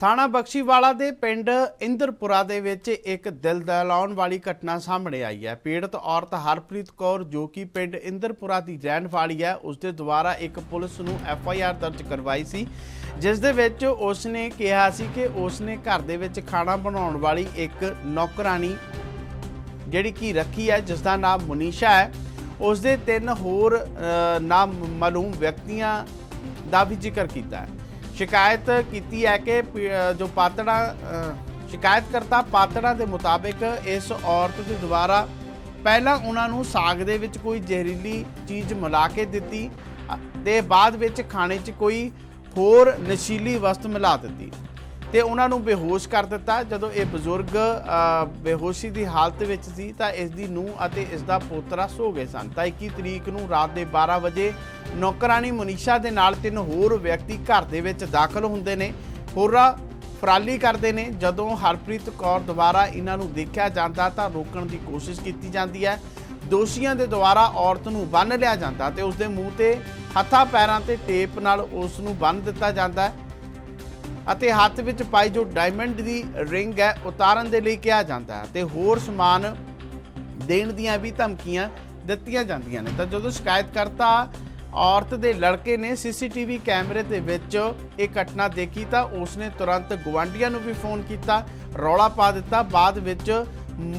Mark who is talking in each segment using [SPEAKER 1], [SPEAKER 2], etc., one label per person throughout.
[SPEAKER 1] ਥਾਣਾ ਬਖਸ਼ੀਵਾਲਾ ਦੇ ਪਿੰਡ ਇੰਦਰਪੁਰਾ ਦੇ ਵਿੱਚ ਇੱਕ ਦਿਲ ਦਹਿਲਾਉਣ ਵਾਲੀ ਘਟਨਾ ਸਾਹਮਣੇ ਆਈ ਹੈ। ਪੀੜਤ ਔਰਤ ਹਰਪ੍ਰੀਤ ਕੌਰ, ਜੋ ਕਿ ਪਿੰਡ ਇੰਦਰਪੁਰਾ ਦੀ ਰਹਿਣ ਵਾਲੀ ਹੈ, ਉਸ ਦੇ ਦੁਆਰਾ ਇੱਕ ਪੁਲਿਸ ਨੂੰ ਐਫ ਆਈ ਆਰ ਦਰਜ ਕਰਵਾਈ ਸੀ, ਜਿਸ ਦੇ ਵਿੱਚ ਉਸ ਨੇ ਕਿਹਾ ਸੀ ਕਿ ਉਸ ਨੇ ਘਰ ਦੇ ਵਿੱਚ ਖਾਣਾ ਬਣਾਉਣ ਵਾਲੀ ਇੱਕ ਨੌਕਰਾਨੀ ਜਿਹੜੀ ਕਿ ਰੱਖੀ ਹੈ, ਜਿਸ ਦਾ ਨਾਮ ਮਨੀਸ਼ਾ ਹੈ। ਉਸ ਦੇ ਤਿੰਨ ਹੋਰ ਨਾਮ ਮਾਲੂਮ ਵਿਅਕਤੀਆਂ ਦਾ ਵੀ ਜ਼ਿਕਰ ਕੀਤਾ ਹੈ। ਸ਼ਿਕਾਇਤ ਕੀਤੀ ਹੈ ਕਿ ਪ- ਜੋ ਪਾਤੜਾ ਅ, ਸ਼ਿਕਾਇਤਕਰਤਾ ਪਾਤੜਾ ਦੇ ਮੁਤਾਬਿਕ ਇਸ ਔਰਤ ਦੇ ਦੁਆਰਾ ਪਹਿਲਾਂ ਉਹਨਾਂ ਨੂੰ ਸਾਗ ਦੇ ਵਿੱਚ ਕੋਈ ਜ਼ਹਿਰੀਲੀ ਚੀਜ਼ ਮਿਲਾ ਕੇ ਦਿੱਤੀ ਅ, ਤੇ ਬਾਅਦ ਵਿੱਚ ਖਾਣੇ 'ਚ ਕੋਈ ਹੋਰ ਨਸ਼ੀਲੀ ਵਸਤ ਮਿਲਾ ਦਿੱਤੀ। ਤੇ ਉਹਨਾਂ ਨੂੰ ਬੇਹੋਸ਼ ਕਰ ਦਿੱਤਾ। ਜਦੋਂ ਇਹ ਬਜ਼ੁਰਗ ਬੇਹੋਸ਼ੀ ਦੀ ਹਾਲਤ ਵਿੱਚ ਸੀ ਤਾਂ ਇਸ ਦੀ ਨੂੰਹ ਅਤੇ ਇਸ ਦਾ ਪੋਤਰਾ ਸੋ ਗਏ ਸਨ। ਤਾਂ 21 ਤਰੀਕ ਨੂੰ ਰਾਤ ਦੇ 12 ਵਜੇ ਨੌਕਰਾਨੀ ਮਨੀਸ਼ਾ ਦੇ ਨਾਲ ਤਿੰਨ ਹੋਰ ਵਿਅਕਤੀ ਘਰ ਦੇ ਵਿੱਚ ਦਾਖਲ ਹੁੰਦੇ ਨੇ। ਹੋਰਾ ਫਰਾਲੀ ਕਰਦੇ ਨੇ। ਜਦੋਂ ਹਰਪ੍ਰੀਤ ਕੌਰ ਦੁਆਰਾ ਇਹਨਾਂ ਨੂੰ ਦੇਖਿਆ ਜਾਂਦਾ ਤਾਂ ਰੋਕਣ ਦੀ ਕੋਸ਼ਿਸ਼ ਕੀਤੀ ਜਾਂਦੀ ਹੈ। ਦੋਸ਼ੀਆਂ ਦੇ ਦੁਆਰਾ ਔਰਤ ਨੂੰ ਬੰਨ੍ਹ ਲਿਆ ਜਾਂਦਾ ਤੇ ਉਸ ਦੇ ਮੂੰਹ ਤੇ ਹੱਥਾਂ, ਪੈਰਾਂ ਤੇ ਟੇਪ ਨਾਲ ਉਸ ਨੂੰ ਬੰਨ੍ਹ ਦਿੱਤਾ ਜਾਂਦਾ ਹੈ। ਅਤੇ ਹੱਥ ਵਿੱਚ ਪਾਈ ਜੋ ਡਾਇਮੰਡ ਦੀ ਰਿੰਗ ਹੈ, ਉਤਾਰਨ ਦੇ ਲਈ ਕਿਹਾ ਜਾਂਦਾ ਹੈ ਤੇ ਹੋਰ ਸਮਾਨ ਦੇਣ ਦੀਆਂ ਵੀ ਧਮਕੀਆਂ ਦਿੱਤੀਆਂ ਜਾਂਦੀਆਂ ਨੇ। ਤਾਂ ਜਦੋਂ ਸ਼ਿਕਾਇਤਕਰਤਾ ਔਰਤ ਦੇ ਲੜਕੇ ਨੇ ਸੀਸੀਟੀਵੀ ਕੈਮਰੇ ਦੇ ਵਿੱਚ ਇਹ ਘਟਨਾ ਦੇਖੀ ਤਾਂ ਉਸਨੇ ਤੁਰੰਤ ਗਵਾਂਢੀਆਂ ਨੂੰ ਵੀ ਫੋਨ ਕੀਤਾ, ਰੌਲਾ ਪਾ ਦਿੱਤਾ। ਬਾਅਦ ਵਿੱਚ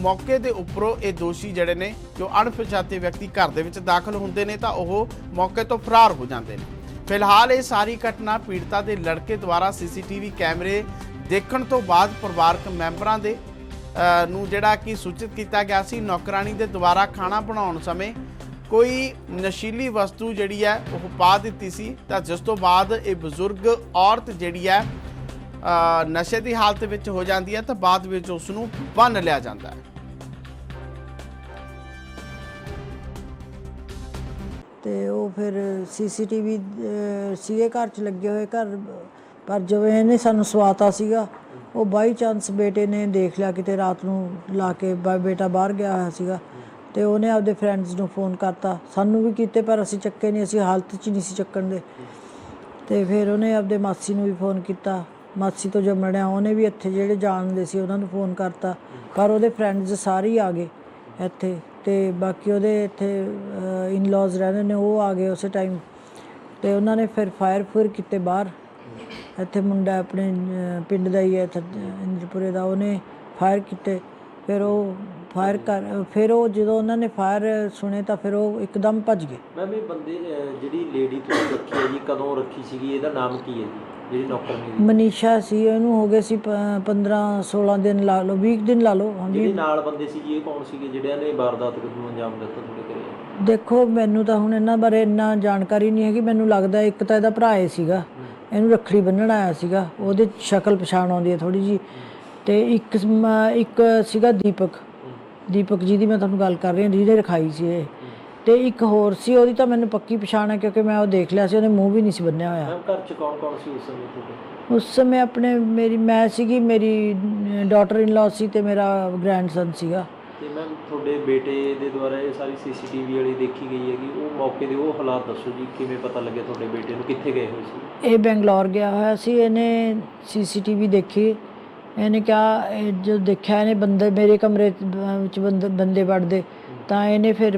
[SPEAKER 1] ਮੌਕੇ ਦੇ ਉੱਪਰੋਂ ਇਹ ਦੋਸ਼ੀ ਜਿਹੜੇ ਨੇ, ਜੋ ਅਣਪਛਾਤੇ ਵਿਅਕਤੀ ਘਰ ਦੇ ਵਿੱਚ ਦਾਖਲ ਹੁੰਦੇ ਨੇ, ਤਾਂ ਉਹ ਮੌਕੇ ਤੋਂ ਫਰਾਰ ਹੋ ਜਾਂਦੇ ਨੇ। ਫਿਲਹਾਲ ਇਹ ਸਾਰੀ ਘਟਨਾ ਪੀੜਤਾ ਦੇ ਲੜਕੇ ਦੁਆਰਾ ਸੀਸੀਟੀਵੀ ਕੈਮਰੇ ਦੇਖਣ ਤੋਂ ਬਾਅਦ ਪਰਿਵਾਰਕ ਮੈਂਬਰਾਂ ਦੇ ਨੂੰ ਜਿਹੜਾ ਕਿ ਸੂਚਿਤ ਕੀਤਾ ਗਿਆ ਸੀ ਨੌਕਰਾਨੀ ਦੇ ਦੁਆਰਾ ਖਾਣਾ ਬਣਾਉਣ ਸਮੇਂ ਕੋਈ ਨਸ਼ੀਲੀ ਵਸਤੂ ਜਿਹੜੀ ਹੈ ਉਹ ਪਾ ਦਿੱਤੀ ਸੀ। ਤਾਂ ਜਿਸ ਤੋਂ ਬਾਅਦ ਇਹ ਬਜ਼ੁਰਗ ਔਰਤ ਜਿਹੜੀ ਹੈ ਨਸ਼ੇ ਦੀ ਹਾਲਤ ਵਿੱਚ ਹੋ ਜਾਂਦੀ ਹੈ ਤਾਂ ਬਾਅਦ ਵਿੱਚ ਉਸ ਨੂੰ ਬੰਨ ਲਿਆ ਜਾਂਦਾ ਹੈ।
[SPEAKER 2] ਤੇ ਉਹ ਫਿਰ ਸੀਸੀਟੀਵੀ ਸੀਗੇ ਘਰ ਚ ਲੱਗੇ ਹੋਏ ਘਰ, ਪਰ ਜਦੋਂ ਇਹਨੇ ਸਾਨੂੰ ਸਵਾਤਾ ਸੀਗਾ, ਉਹ ਬਾਈ ਚਾਂਸ ਬੇਟੇ ਨੇ ਦੇਖ ਲਿਆ ਕਿਤੇ ਰਾਤ ਨੂੰ ਲਾ ਕੇ ਬਾ- ਬੇਟਾ ਬਾਹਰ ਗਿਆ ਹੋਇਆ ਸੀਗਾ। ਤੇ ਉਹਨੇ ਆਪਦੇ ਫਰੈਂਡਸ ਨੂੰ ਫੋਨ ਕਰਤਾ। ਸਾਨੂੰ ਵੀ ਕੀਤੇ, ਪਰ ਅਸੀਂ ਚੱਕੇ ਨਹੀਂ ਅਸੀਂ ਹਾਲਤ 'ਚ ਨਹੀਂ ਸੀ ਚੱਕਣ ਦੇ। ਤੇ ਫਿਰ ਉਹਨੇ ਆਪਦੇ ਮਾਸੀ ਨੂੰ ਵੀ ਫੋਨ ਕੀਤਾ। ਮਾਸੀ ਤੋਂ ਜੰਮਣਿਆ ਉਹਨੇ ਵੀ ਇੱਥੇ ਜਿਹੜੇ ਜਾਣਦੇ ਸੀ, ਉਹਨਾਂ ਨੂੰ ਫੋਨ ਕਰਤਾ। ਪਰ ਉਹਦੇ ਫਰੈਂਡਸ ਸਾਰੇ ਹੀ ਆ ਗਏ ਇੱਥੇ। ਅਤੇ ਬਾਕੀ ਉਹਦੇ ਇੱਥੇ ਇਨ-ਲॉज ਰਹਿੰਦੇ ਨੇ, ਉਹ ਆ ਗਏ ਉਸੇ ਟਾਈਮ ਅਤੇ ਉਹਨਾਂ ਨੇ ਫਿਰ ਫਾਇਰ ਫੁਰ ਕੀਤੇ ਬਾਹਰ। ਇੱਥੇ ਮੁੰਡਾ ਆਪਣੇ ਪਿੰਡ ਦਾ ਹੀ ਹੈ, ਇੱਥੇ ਇੰਦਰਪੁਰੇ ਦਾ, ਉਹਨੇ ਫਾਇਰ ਕੀਤੇ। ਫਿਰ ਉਹ ਫਾਇਰ ਕਰ ਫਿਰ ਉਹ ਜਦੋਂ ਉਹਨਾਂ ਨੇ ਫਾਇਰ ਸੁਣੇ ਤਾਂ ਫਿਰ ਉਹ ਇੱਕਦਮ ਭੱਜ ਗਏ।
[SPEAKER 3] ਮੈਮ ਇਹ ਬੰਦੇ ਅਹ, ਜਿਹੜੀ ਲੇਡੀ ਤੁਸੀਂ ਰੱਖੀ ਹੈ ਜੀ ਕਦੋਂ ਰੱਖੀ ਸੀਗੀ? ਇਹਦਾ ਨਾਮ ਕੀ ਹੈ ਜੀ? ਜਿਹੜੀ ਨੌਕਰਨੀ ਦੀ
[SPEAKER 2] ਮਨੀਸ਼ਾ ਸੀ ਇਹਨੂੰ ਹੋ ਗਏ ਸੀ 15 16 ਦਿਨ ਲਾ ਲਓ 20 ਦਿਨ ਲਾ ਲਓ ਹਾਂਜੀ।
[SPEAKER 3] ਜਿਹੜੇ ਨਾਲ ਬੰਦੇ ਸੀ ਜੀ ਇਹ ਕੌਣ ਸੀਗੇ? ਜਿਹੜਿਆਂ ਨੇ ਵਾਰਦਾਤ ਨੂੰ ਅੰਜਾਮ ਦਿੱਤਾ ਤੁਹਾਡੇ ਘਰੇ?
[SPEAKER 2] ਦੇਖੋ ਮੈਨੂੰ ਤਾਂ ਹੁਣ ਇਹਨਾਂ ਬਾਰੇ ਇੰਨਾ ਜਾਣਕਾਰੀ ਨਹੀਂ ਹੈਗੀ। ਮੈਨੂੰ ਲੱਗਦਾ ਇੱਕ ਤਾਂ ਇਹਦਾ ਭਰਾ ਹੀ ਸੀਗਾ। ਇਹਨੂੰ ਰੱਖੜੀ ਬੰਨਣ ਆਇਆ ਸੀਗਾ। ਉਹਦੇ ਸ਼ਕਲ ਪਛਾਣ ਆਉਂਦੀ ਹੈ ਥੋੜੀ ਜੀ ਤੇ ਇੱਕ ਮ- ਇੱਕ ਸੀਗਾ ਦੀਪਕ। ਦੀਪਕ ਜੀ ਦੀ ਮੈਂ ਤੁਹਾਨੂੰ ਗੱਲ ਕਰ ਰਹੀ ਹਾਂ ਜਿਹਨੇ ਰਖਾਈ ਸੀ ਇਹ। ਤੇ ਇੱਕ ਹੋਰ ਸੀ ਉਹਦੀ ਤਾਂ ਮੈਨੂੰ ਪੱਕੀ ਪਛਾਣ ਹੈ ਕਿਉਂਕਿ ਮੈਂ ਉਹ ਦੇਖ ਲਿਆ ਸੀ ਉਹਨੇ ਮੂੰਹ ਵੀ ਨਹੀਂ ਸੀ ਬੰਨਿਆ ਹੋਇਆ।
[SPEAKER 3] ਮੈਮ ਘਰ ਚ ਕੌਣ ਕੌਣ ਸੀ ਉਸ ਸਮੇਂ ਤੁਹਾਡੇ?
[SPEAKER 2] ਉਸ ਸਮੇਂ ਆਪਣੇ ਮੇਰੀ ਮੈਂ ਸੀਗੀ ਮੇਰੀ ਡਾਟਰ ਇਨ ਲਾ ਸੀ ਤੇ ਮੇਰਾ ਗ੍ਰੈਂਡਸਨ ਸੀਗਾ।
[SPEAKER 3] ਤੇ ਮੈਮ ਤੁਹਾਡੇ ਬੇਟੇ ਦੇ ਦੁਆਰਾ ਇਹ ਸਾਰੀ ਸੀਸੀਟੀਵੀ ਵਾਲੀ ਦੇਖੀ ਗਈ ਹੈਗੀ ਉਹ ਮੌਕੇ ਦੇ ਉਹ ਹਾਲਾਤ ਦੱਸੋ ਜੀ ਕਿਵੇਂ ਪਤਾ ਲੱਗਿਆ ਤੁਹਾਡੇ ਬੇਟੇ ਨੂੰ ਕਿੱਥੇ ਗਏ ਹੋਏ ਸੀ?
[SPEAKER 2] ਇਹ ਬੰਗਲੌਰ ਗਿਆ ਹੋਇਆ ਸੀ ਇਹਨੇ ਸੀਸੀਟੀਵੀ ਦੇਖੀ। ਇਹਨੇ ਕਿਹਾ, ਇਹ ਜੋ ਦੇਖਿਆ ਇਹਨੇ ਬੰਦੇ ਮੇਰੇ ਕਮਰੇ ਚ- ਵਿੱਚ ਬੰਦੇ ਬੰਦੇ ਵੜਦੇ, ਤਾਂ ਇਹਨੇ ਫਿਰ